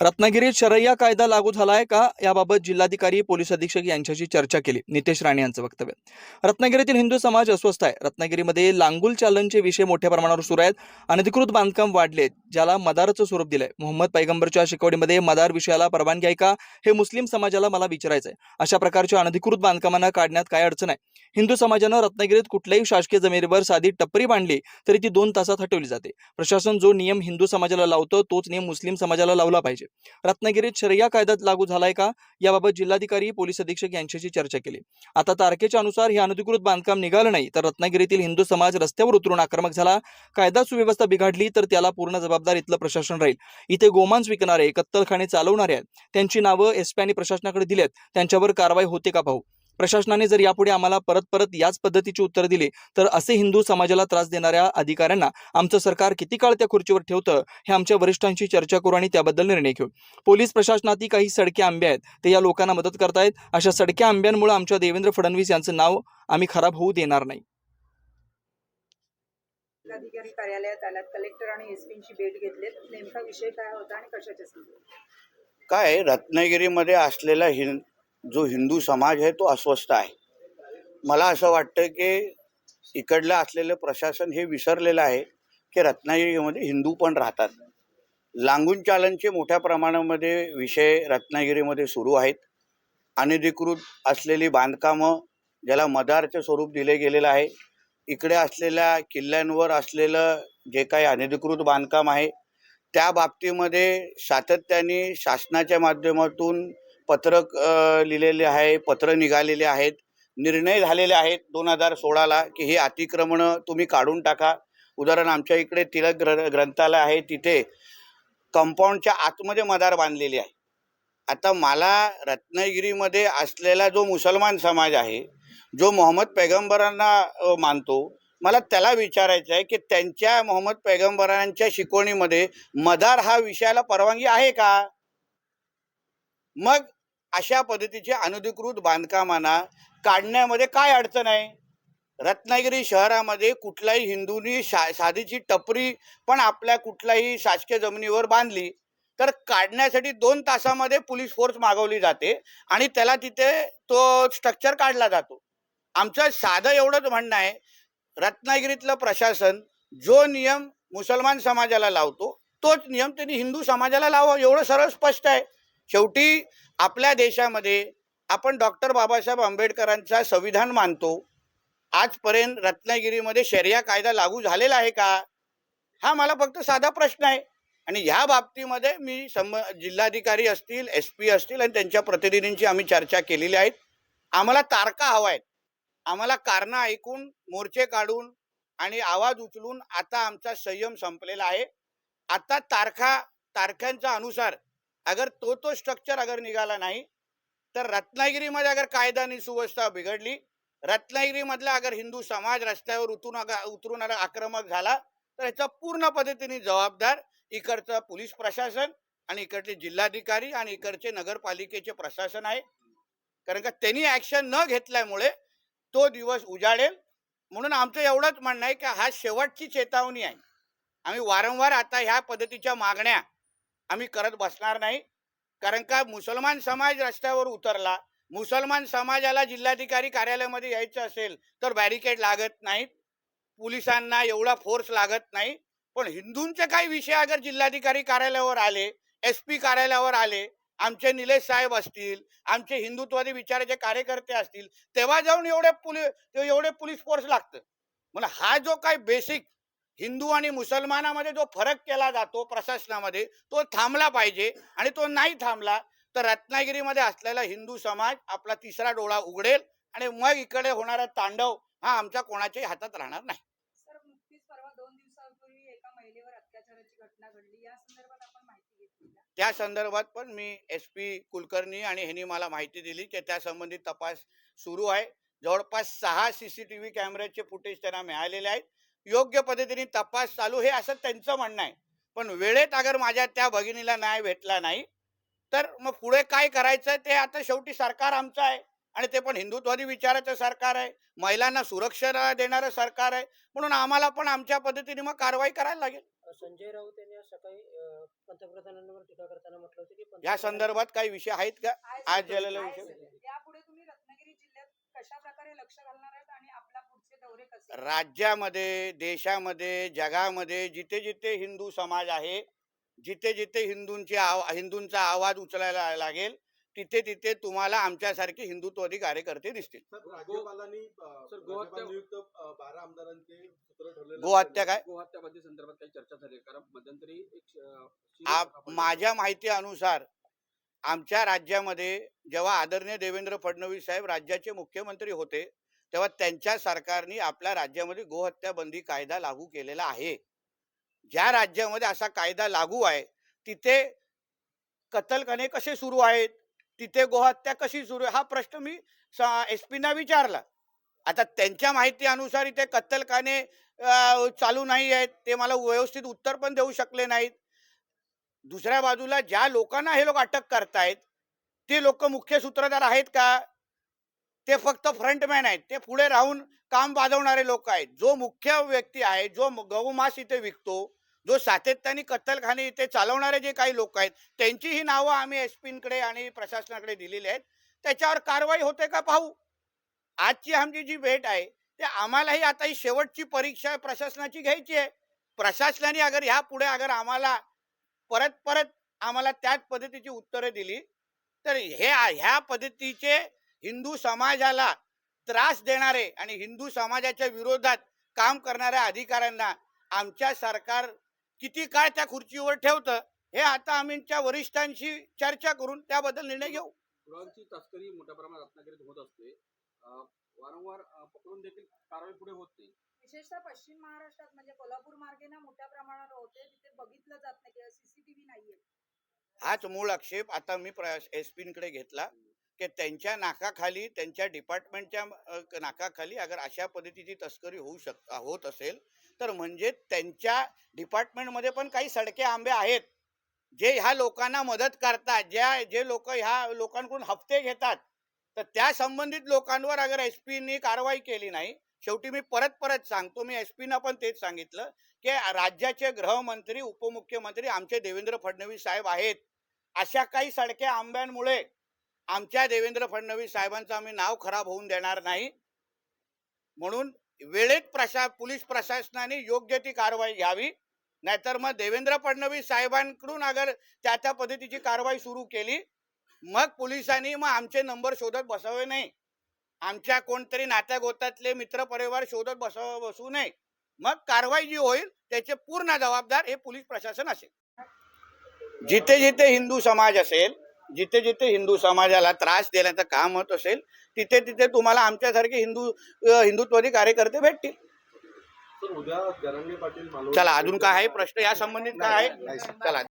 रत्नागिरीत शरय्या कायदा लागू झालाय का याबाबत जिल्हाधिकारी पोलीस अधीक्षक यांच्याशी चर्चा केली. नितेश राणे यांचं वक्तव्य. रत्नागिरीतील हिंदू समाज अस्वस्थ आहे. रत्नागिरीमध्ये लांगुल चालनचे विषय मोठ्या प्रमाणावर सुरू आहेत. अनधिकृत बांधकाम वाढलेत ज्याला मदारचं स्वरूप दिलंय. मोहम्मद पैगंबरच्या शिकवणीमध्ये मदार विषयाला परवानगी आहे का? हे मुस्लिम समाजाला मला विचारायचं आहे अशा प्रकारच्या अनधिकृत बांधकामांना काढण्यात काय अडचण आहे? हिंदू समाजानं रत्नागिरीत कुठल्याही शासकीय जमिनीवर साधी टपरी बांधली तरी ती दोन तासात हटवली जाते. प्रशासन जो नियम हिंदू समाजाला लावतो तोच नियम मुस्लिम समाजाला लावला पाहिजे. रत्नागिरीत शर्या कायदा लागू झालाय का? याबाबत जिल्हाधिकारी पोलीस अधीक्षक यांच्याशी चर्चा केली. आता तारखेच्या अनुसार हे अनधिकृत बांधकाम निघालं नाही तर रत्नागिरीतील हिंदू समाज रस्त्यावर उतरून आक्रमक झाला. कायदा सुव्यवस्था बिघडली तर त्याला पूर्ण जबाबदार इथलं प्रशासन राहील. इथे गोमांस विकणारे कत्तलखाने चालवणारे आहेत. त्यांची नावं एसपी आणि प्रशासनाकडे दिलेत. त्यांच्यावर कारवाई होते का पाहू? प्रशासनाने जर यापुढे आम्हाला परत परत याच पद्धतीची उत्तर दिली तर असे हिंदू समाजाला त्रास देणाऱ्या अधिकाऱ्यांना आमचं सरकार किती काळ त्या खुर्चीवर ठेवतं हे आमच्या वरिष्ठांशी चर्चा करू आणि त्याबद्दल निर्णय घेऊ. पोलीस प्रशासनातील काही सडके आंबे आहेत ते या लोकांना मदत करतायत. अशा सडक्या आंब्यांमुळे आमच्या देवेंद्र फडणवीस यांचं नाव आम्ही खराब होऊ देणार नाही. जिल्हाधिकारी कार्यालयात आलात. कलेक्टर आणि एस पींची भेट घेतलीत. नेमका विषय काय होता आणि कशाच्या काय रत्नागिरीमध्ये असलेला हिं जो हिंदू समाज आहे तो अस्वस्थ आहे. मला असं वाटतं की इकडलं असलेलं प्रशासन हे विसरलेलं आहे की रत्नागिरीमध्ये हिंदू पण राहतात. लांगून चालनचे मोठ्या प्रमाणामध्ये विषय रत्नागिरीमध्ये सुरू आहेत. अनधिकृत असलेली बांधकामं ज्याला मदारचं स्वरूप दिले गेलेलं आहे. इकडे असलेल्या किल्ल्यांवर असलेलं जे काही अनधिकृत बांधकाम आहे त्या बाबतीमध्ये सातत्याने शासनाच्या माध्यमातून पत्रक लिहिलेले आहे पत्र निघालेले आहेत. निर्णय झालेले आहेत दोन हजार सोळाला की हे अतिक्रमणं तुम्ही काढून टाका. उदाहरण आमच्या इकडे तिलक ग्र ग्रंथालय आहे. तिथे कंपाऊंडच्या आतमध्ये मदार बांधलेली आहे. आता मला रत्नागिरीमध्ये असलेला जो मुसलमान समाज आहे जो मोहम्मद पैगंबरांना मानतो मला त्याला विचारायचं आहे की त्यांच्या मोहम्मद पैगंबरांच्या शिकवणीमध्ये मदार हा विषयाला परवानगी आहे का? मग अशा पद्धतीचे अनधिकृत बांधकामांना काढण्यामध्ये काय अडचण आहे? रत्नागिरी शहरामध्ये कुठलाही हिंदूंनी शा साधीची टपरी पण आपल्या कुठल्याही शासकीय जमिनीवर बांधली तर काढण्यासाठी दोन तासामध्ये पोलीस फोर्स मागवली जाते आणि त्याला तिथे तो स्ट्रक्चर काढला जातो. आमचं साधं एवढंच म्हणणं आहे रत्नागिरीतलं प्रशासन जो नियम मुसलमान समाजाला लावतो तोच नियम त्यांनी हिंदू समाजाला लावा एवढं सरळ स्पष्ट आहे. शेवटी आपल्या देशामध्ये आपण डॉक्टर बाबासाहेब आंबेडकरांचा संविधान मानतो. आजपर्यंत रत्नागिरीमध्ये शर्या कायदा लागू झालेला आहे का? हा मला फक्त साधा प्रश्न आहे. आणि ह्या बाबतीमध्ये मी सम जिल्हाधिकारी असतील एस पी असतील आणि त्यांच्या प्रतिनिधींची आम्ही चर्चा केलेली आहेत आम्हाला तारका हवा आहेत. आम्हाला कारणं ऐकून मोर्चे काढून आणि आवाज उचलून आता आमचा संयम संपलेला आहे. आता तारखा तारखांच्या अनुसार अगर तो तो स्ट्रक्चर अगर निघाला नाही तर रत्नागिरीमध्ये अगर कायदा आणि सुव्यवस्था बिघडली रत्नागिरीमधला अगर हिंदू समाज रस्त्यावर उतरून उतरून आक्रमक झाला तर ह्याचा पूर्ण पद्धतीने जबाबदार इकडचं पोलीस प्रशासन आणि इकडचे जिल्हाधिकारी आणि इकडचे नगरपालिकेचे प्रशासन आहे. कारण का त्यांनी ॲक्शन न घेतल्यामुळे तो दिवस उजाडेल म्हणून आमचं एवढंच म्हणणं आहे की हा शेवटची चेतावणी आहे. आम्ही वारंवार आता ह्या पद्धतीच्या मागण्या आम्ही करत बसणार नाही. कारण का मुसलमान समाज रस्त्यावर उतरला मुसलमान समाजाला जिल्हाधिकारी कार्यालयामध्ये यायचं असेल तर बॅरिकेड लागत नाहीत पोलिसांना एवढा फोर्स लागत नाही. पण हिंदूंचे काही विषय अगर जिल्हाधिकारी कार्यालयावर आले एस पी कार्यालयावर आले आमचे निलेश साहेब असतील आमचे हिंदुत्वादी विचाराचे कार्यकर्ते असतील तेव्हा जाऊन एवढे पोलीस एवढे पोलीस फोर्स लागतं. मला हा जो काही बेसिक हिंदू आणि मुसलमानामध्ये जो फरक केला जातो प्रशासनामध्ये तो थांबला पाहिजे आणि तो नाही थांबला तर रत्नागिरीमध्ये असलेला हिंदू समाज आपला तिसरा डोळा उघडेल आणि मग इकडे होणारा तांडव हा आमच्या कोणाच्याही हातात राहणार नाही? त्या संदर्भात पण मी एस पी कुलकर्णी आणि ह्यांनी मला माहिती दिली की त्या संबंधित तपास सुरू आहे. जवळपास सहा सी सी टी व्ही कॅमेऱ्याचे फुटेज त्यांना मिळालेले आहेत. योग्य पद्धतीने तपास चालू हे असं त्यांचं म्हणणं आहे. पण वेळेत अगर माझ्या त्या भगिनीला न्याय भेटला नाही तर मग पुढे काय करायचं? ते आता शेवटी सरकार आमचं आहे. आणि ते पण हिंदुत्वादी विचाराचं सरकार आहे. महिलांना सुरक्षा देणारं सरकार आहे. म्हणून आम्हाला पण आमच्या पद्धतीने मग कारवाई करायला लागेल. संजय राऊत यांनी आज सकाळी पंतप्रधानांवर टीका करताना म्हटलं होतं की या संदर्भात काही विषय आहेत का? आज झालेला विषय. यापुढे तुम्ही रत्नागिरी जिल्ह्यात कशा प्रकारे लक्ष घालणार आहेत आणि आपला राज्यामध्ये देशामध्ये जगामध्ये जिथे जिथे हिंदू समाज आहे जिथे जिथे हिंदूंची आव हिंदूंचा आवाज उचलायला लागेल तिथे तिथे तुम्हाला आमच्यासारखे हिंदुत्ववादी कार्यकर्ते दिसतील गोहत्या- काय गोहत्या बंदी संदर्भात काही चर्चा झाली आहे? कारण मध्यंतरी एक अं, आप सापडली. माझ्या माहिती अनुसार आमच्या राज्यामध्ये जेव्हा आदरणीय देवेंद्र फडणवीस साहेब राज्याचे मुख्यमंत्री होते तेव्हा त्यांच्या सरकारने आपल्या राज्यामध्ये गोहत्या बंदी कायदा लागू केलेला आहे. ज्या राज्यामध्ये असा कायदा लागू आहे तिथे कत्तलखाने कसे सुरू आहेत तिथे गोहत्या कशी सुरू आहे हा प्रश्न मी एस पीना विचारला. आता त्यांच्या माहिती अनुसार इथे कत्तलखाने चालू नाही आहेत ते मला व्यवस्थित उत्तर पण देऊ शकले नाहीत. दुसऱ्या बाजूला ज्या लोकांना हे लोक अटक करतायत ते लोक मुख्य सूत्रधार आहेत का? ते फक्त फ्रंटमॅन आहेत. ते पुढे राहून काम वाजवणारे लोक आहेत. जो मुख्य व्यक्ती आहे जो गौमास गहूमास इथे विकतो जो सातत्याने कत्तलखाने इथे चालवणारे जे काही लोक आहेत त्यांची ही नावं आम्ही एस पींकडे आणि प्रशासनाकडे दिलेली आहेत. त्याच्यावर कारवाई होते का पाहू? आजची आमची जी भेट आहे ते आम्हालाही आता ही शेवटची परीक्षा प्रशासनाची घ्यायची आहे. प्रशासनाने अगर ह्या पुढे अगर आम्हाला परत परत आम्हाला त्याच पद्धतीची उत्तरं दिली तर हे ह्या पद्धतीचे हिंदू समाजाला त्रास देणारे आणि हिंदू समाजाच्या विरोधात काम करणाऱ्या अधिकाऱ्यांना आमच्या सरकार किती काळ त्या खुर्चीवर ठेवतं हे आता आमच्या वरिष्ठांशी चर्चा करून त्याबद्दल निर्णय घेऊ. गुरांची तस्करी मोठ्या प्रमाणात रत्नागिरीत होत असते. अं, वारंवार पकडून देखील कारवाई पुढे होत नाही. विशेषतः पश्चिम महाराष्ट्रात म्हणजे कोल्हापूर मार्गे ना मोठ्या प्रमाणावर होते तिथे बघितलं जात नाही किंवा सीसीटीव्ही नाहीये. हाच मूळ आक्षेप आता मी एस पीकडे घेतला. की त्यांच्या नाकाखाली त्यांच्या डिपार्टमेंटच्या नाकाखाली अगर अशा पद्धतीची तस्करी होऊ शक होत असेल तर म्हणजे त्यांच्या डिपार्टमेंटमध्ये पण काही सडके आंबे आहेत. जे ह्या लोकांना मदत करतात ज्या जे लोक ह्या लोकांकडून हप्ते घेतात तर त्या संबंधित लोकांवर अगर एस पीनी कारवाई केली नाही शेवटी मी परत परत सांगतो मी एस पीनं पण तेच सांगितलं की राज्याचे गृहमंत्री उपमुख्यमंत्री आमचे देवेंद्र फडणवीस साहेब आहेत. अशा काही सडक्या आंब्यांमुळे आमच्या देवेंद्र फडणवीस साहेबांचं आम्ही नाव खराब होऊन देणार नाही. म्हणून वेळेत प्रशा पोलीस प्रशासनाने योग्य ती कारवाई घ्यावी. नाहीतर मग देवेंद्र फडणवीस साहेबांकडून अगर त्या त्या पद्धतीची कारवाई सुरू केली मग पोलिसांनी मग आमचे नंबर शोधत बसावे नाही. आमच्या कोणतरी नात्या गोतातले मित्र परिवार शोधत बसाव बसू नये. मग कारवाई जी होईल त्याचे पूर्ण जबाबदार हे पोलीस प्रशासन असेल. जिथे जिथे हिंदू समाज असेल जिथे जिथे हिंदू समाजाला त्रास देण्याचं काम होत असेल तिथे तिथे तुम्हाला आमच्यासारखे हिंदू हिंदुत्वादी कार्यकर्ते भेटतील. चला अजून काय आहे? प्रश्न या संबंधित काय आहे? चला.